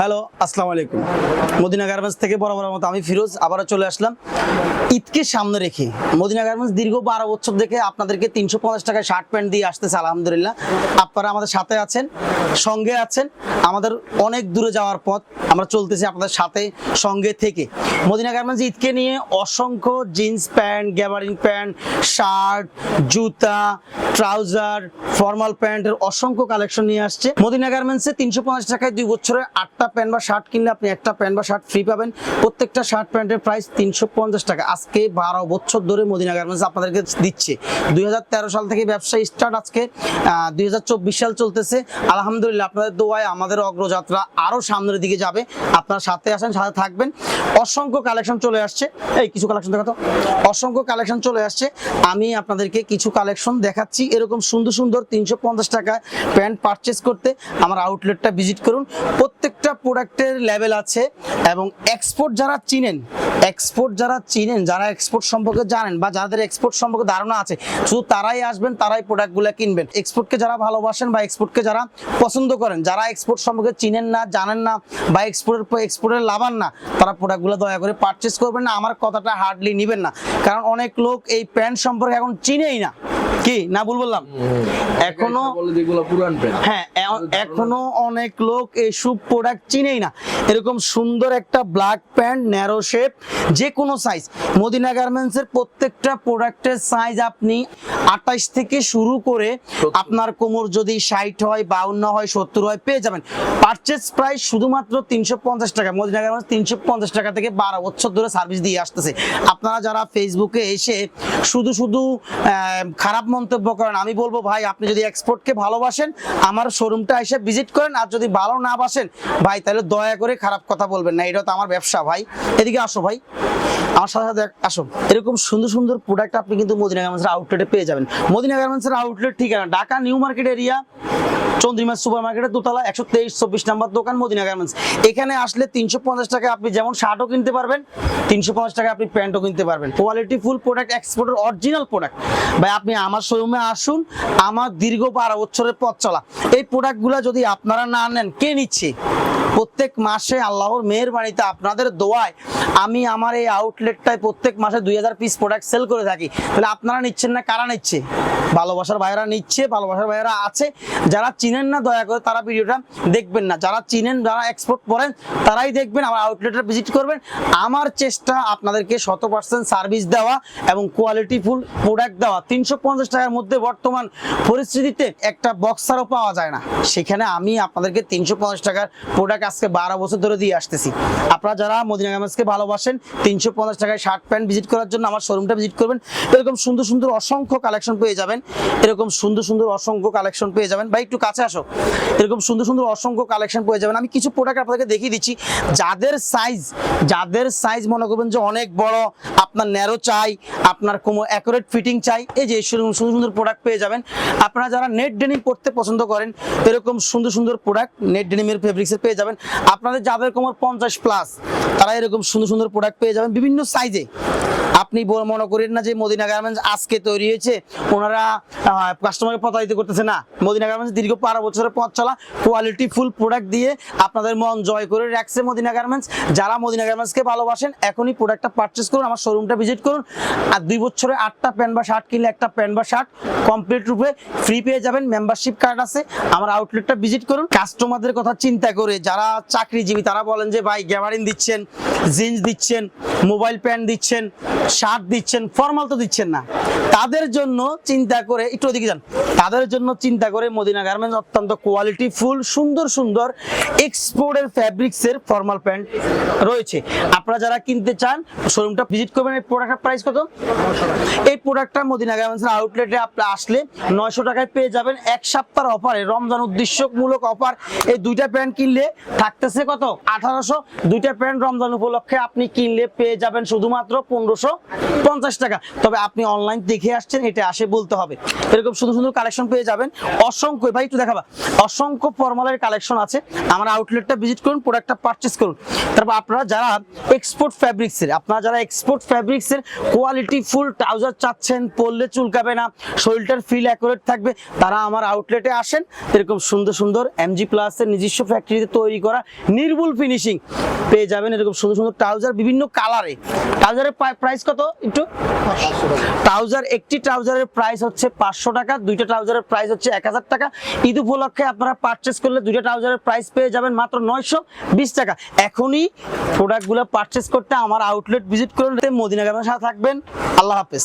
Hello, আসসালামু আলাইকুম। Medina garments থেকে বরাবর মতো আমি ফিরোজ, আবারও চলে আসলাম ঈদকে সামনে রেখে। মদিনা গার্মেন্টস দীর্ঘ বারো বছর থেকে আপনাদেরকে তিনশো পঞ্চাশ টাকায় শার্ট প্যান্ট দিয়ে আসতেছে, আলহামদুলিল্লাহ। আপনারা আমাদের সাথে আছেন, সঙ্গে আছেন, আমাদের অনেক দূরে যাওয়ার পথ আমরা চলতেছি আপনাদের সাথে, সঙ্গে থেকে। মদিনা গার্মেন্টস ঈদকে নিয়ে অসংখ্য jeans pant, gabardine pant, shirt, জুতা, ট্রাউজার, ফর্মাল প্যান্টের অসংখ্য কালেকশন নিয়ে আসছে। মদিনা গার্মেন্টসে তিনশো পঞ্চাশ টাকায় দুই বছরের আটটা প্যান্ট বা শার্ট কিনলে আপনি একটা প্যান্ট বা শার্ট ফ্রি পাবেন। প্রত্যেকটা শার্ট প্যান্টের প্রাইস তিনশো পঞ্চাশ টাকা। আজকে বারো বছর ধরে মদিনা গার্মেন্টস আপনাদেরকে দিচ্ছে। দুই হাজার তেরো সাল থেকে ব্যবসা স্টার্ট আজকে দুই হাজার চব্বিশ সাল চলতেছে। আলহামদুলিল্লাহ আপনাদের দোয়ায় আমাদের অগ্রযাত্রা আরও সামনের দিকে যাবে। আপনারা সাথে আসেন, সাথে থাকবেন। অসংখ্য কালেকশন চলে আসছে। এই কিছু কালেকশন দেখাতো। অসংখ্য কালেকশন চলে আসছে। আমি আপনাদেরকে কিছু কালেকশন দেখাচ্ছি। এরকম সুন্দর সুন্দর তিনশো টাকায় প্যান্ট পারচেস করতে। আমার আউটলেটটা ভিজিট করুন। প্রত্যেকটা প্রোডাক্টের লেভেল আছে এবং এক্সপোর্ট যারা চিনেন এক্সপোর্ট যারা চিনেন, যারা এক্সপোর্ট সম্পর্কে জানেন বা যাদের এক্সপোর্ট সম্পর্কে ধারণা আছে, শুধু তারাই আসবেন, তারাই প্রোডাক্টগুলো কিনবেন। এক্সপোর্টকে যারা ভালোবাসেন বা এক্সপোর্টকে যারা পছন্দ করেন, যারা এক্সপোর্ট সম্পর্কে চিনেন না, জানেন না বা এক্সপোর্টের এক্সপোর্টের লাভান না, তারা প্রোডাক্টগুলো দয়া করে পারচেস করবেন না, আমার কথাটা হার্ডলি নেবেন না। কারণ অনেক লোক এই প্যান্ট সম্পর্কে এখন চিনেই না। কি? না ভুল বললাম। এখনও হ্যাঁ এখনও অনেক লোক এইসব প্রোডাক্ট চিনেই না। এরকম সুন্দর একটা ব্ল্যাক প্যান্ট ন্যারো শেপ যে কোনো সাইজ মদিনা গার্মেন্টস এর প্রত্যেকটা প্রোডাক্টের সাইজ আপনি আঠাশ থেকে শুরু করে আপনার কোমর যদি ষাট হয় বাউন্ন হয় সত্তর হয় পেয়ে যাবেন। পারচেস প্রাইস শুধুমাত্র তিনশো পঞ্চাশ টাকা। মদিনা গার্মেন্টস তিনশো পঞ্চাশ টাকা থেকে বারো বছর ধরে সার্ভিস দিয়ে আসতেছে। আপনারা যারা ফেসবুকে এসে শুধু শুধু খারাপ মন্তব্য করেন। আমি বলব, ভাই, আপনি যদি এক্সপোর্টকে ভালোবাসেন, আমার শোরুমটা এসে ভিজিট করেন, আর যদি ভালো না বাসেন, ভাই, তাহলে দয়া করে খারাপ কথা বলবেন না। এটা তো আমার ব্যবসা, ভাই। এদিকে আসো, ভাই। আমার সাথে সাথে আসো। এরকম সুন্দর সুন্দর প্রোডাক্ট আপনি কিন্তু মদিনা গার্মেন্টসের আউটলেটে পেয়ে যাবেন। মদিনা গার্মেন্টসের আউটলেট ঠিকানা, Dhaka new market area Chandrima super মার্কেটের দোতলা একশো তেইশ, চব্বিশ নাম্বার দোকান, মদিনা গার্মেন্টস এখানে আসলে তিনশো পঞ্চাশ টাকা আপনি যেমন শার্টও কিনতে পারবেন, তিনশো পঞ্চাশ টাকা আপনি প্যান্টও কিনতে পারবেন। কোয়ালিটি ফুল প্রোডাক্ট এক্সপোর্টের অরিজিনাল প্রোডাক্ট ভাই, আপনি আমার শোরুমে আসুন, আমার দীর্ঘ বারো বছরের পথ চলা। এই প্রোডাক্টগুলো যদি আপনারা না নেন, কে নিচ্ছে? প্রত্যেক মাসে আল্লাহর মেয়ের বাড়িতে আপনাদের দোয়ায় আমি আমার এই আউটলেটটায় প্রত্যেক মাসে দুই হাজার পিস প্রোডাক্ট সেল করে থাকি। তাহলে আপনারা নিচ্ছেন না, কারা নিচ্ছে? ভালোবাসার ভাইয়েরা নিচ্ছে, ভালোবাসার ভাইয়েরা আছে। যারা চিনেন না, দয়া করে তারা ভিডিওটা দেখবেন না। যারা চিনেন, যারা এক্সপোর্ট করেন, তারাই দেখবেন, আমার আউটলেটটা ভিজিট করবেন। আমার চেষ্টা আপনাদেরকে শত পার্সেন্ট সার্ভিস দেওয়া এবং কোয়ালিটি ফুল প্রোডাক্ট দেওয়া। তিনশো পঞ্চাশ টাকার মধ্যে বর্তমান পরিস্থিতিতে একটা বক্সারও পাওয়া যায় না। সেখানে আমি আপনাদেরকে তিনশো পঞ্চাশ টাকার প্রোডাক্ট আজকে বারো বছর ধরে দিয়ে আসতেছি। আপনারা যারা মদিনা গার্মেন্টসকে ভালোবাসেন, তিনশো পঞ্চাশ টাকায় শার্ট প্যান্ট ভিজিট করার জন্য আমার শোরুমটা ভিজিট করবেন। এরকম সুন্দর সুন্দর অসংখ্য কালেকশন পেয়ে যাবেন। এরকম সুন্দর সুন্দর অসংখ্য কালেকশন পেয়ে যাবেন। বা একটু কাছে আসো। এরকম সুন্দর সুন্দর অসংখ্য কালেকশন পেয়ে যাবেন। আমি কিছু প্রোডাক্ট আপনাদেরকে দেখিয়ে দিচ্ছি। যাদের সাইজ যাদের সাইজ মনে করবেন যে অনেক বড়, আপনার ন্যারো চাই, আপনার কোনো অ্যাকুরেট ফিটিং চাই, এই যে সুন্দর সুন্দর প্রোডাক্ট পেয়ে যাবেন। আপনারা যারা নেট ডেনিম পড়তে পছন্দ করেন, এরকম সুন্দর সুন্দর প্রোডাক্ট নেট ডেনিমের ফেব্রিক্সের পেয়ে যাবেন। আপনাদের যাদের কোমর পঞ্চাশ প্লাস তারা এরকম সুন্দর সুন্দর প্রোডাক্ট পেয়ে যাবেন। বিভিন্ন সাইজে আপনি মনে করেন না যে মদিনা গার্মেন্টস আজকে তৈরি হয়েছে? ওনারা কাস্টমারকে প্রতারিত করতেছে না। মদিনা গার্মেন্টস দীর্ঘ বারো বছরের পথ চলা কোয়ালিটি ফুল প্রোডাক্ট দিয়ে আপনাদের মন জয় করে রাখছে মদিনা গার্মেন্টস যারা মদিনা গার্মেন্টসকে ভালোবাসেন, এখনই প্রোডাক্টটা পারচেস করুন, আমার শোরুমটা ভিজিট করুন। আর দুই বছরে আটটা প্যান্ট বা শার্ট কিনলে একটা প্যান্ট বা শার্ট কমপ্লিট রূপে ফ্রি পেয়ে যাবেন। মেম্বারশিপ কার্ড আছে, আমার আউটলেটটা ভিজিট করুন। কাস্টমারদের কথা চিন্তা করে, যারা চাকরিজীবী, তারা বলেন যে, ভাই গ্যাবারিন দিচ্ছেন জিন্স দিচ্ছেন মোবাইল প্যান্ট দিচ্ছেন, শার্ট দিচ্ছেন, ফর্মাল তো দিচ্ছেন না। তাদের জন্য চিন্তা করে, একটু ওদিকে যান। তাদের জন্য চিন্তা করে মদিনা গার্মেন্টস অত্যন্ত কোয়ালিটি ফুল সুন্দর সুন্দর এক্সপোর্টের ফ্যাব্রিক্সের ফর্মাল প্যান্ট রয়েছে। আপনারা যারা কিনতে চান শোরুমটা ভিজিট করবেন, এই প্রোডাক্টের প্রাইস কত? এই প্রোডাক্টটা মদিনা গার্মেন্টসের আউটলেটে আপনি আসলে নয়শো টাকায় পেয়ে যাবেন। এক সপ্তাহ অফারে রমজান উদ্দেশ্যমূলক অফার এই দুইটা প্যান্ট কিনলে থাকতেছে কত? আঠারোশো। দুইটা প্যান্ট রমজান উপলক্ষে আপনি কিনলে পেয়ে যাবেন শুধুমাত্র পনেরোশো পঞ্চাশ টাকা। তবে আপনি অনলাইন দেখে আসছেন, এটা আসে বলতে হবে। এরকম সুন্দর সুন্দর কালেকশন পেয়ে যাবেন। অসংখ্য, ভাই, একটু দেখাবা। অসংখ্য ফর্মালের কালেকশন আছে। আমার আউটলেটটা ভিজিট করুন প্রোডাক্টটা পারচেস করুন। তারপর আপনারা যারা এক্সপোর্ট ফ্যাব্রিক্সের আপনারা যারা এক্সপোর্ট ফ্যাব্রিক্সের কোয়ালিটি ফুল ট্রাউজার চাচ্ছেন, পরলে চুলকাবে না, শরীরটার ফিল অ্যাকুরেট থাকবে, তারা আমার আউটলেটে আসেন। এরকম সুন্দর সুন্দর এমজি প্লাসের নিজস্ব ফ্যাক্টরিতে তৈরি করা নির্ভুল ফিনিশিং পেয়ে যাবেন। এরকম সুন্দর সুন্দর ট্রাউজার বিভিন্ন কালারে ট্রাউজারের প্রাইস কত? একটু। ট্রাউজার, একটি ট্রাউজারের প্রাইস হচ্ছে পাঁচশো টাকা, দুইটা ট্রাউজারের প্রাইস হচ্ছে এক হাজার টাকা। ঈদ উপলক্ষে আপনারা পারচেস করলে দুইটা ট্রাউজারের প্রাইস পেয়ে যাবেন মাত্র নয়শো বিশ টাকা। এখনই প্রোডাক্টগুলো পারচেস করতে আমার আউটলেট ভিজিট করুন। মদিনা গ্রামের সাথে থাকবেন। আল্লাহ হাফেজ।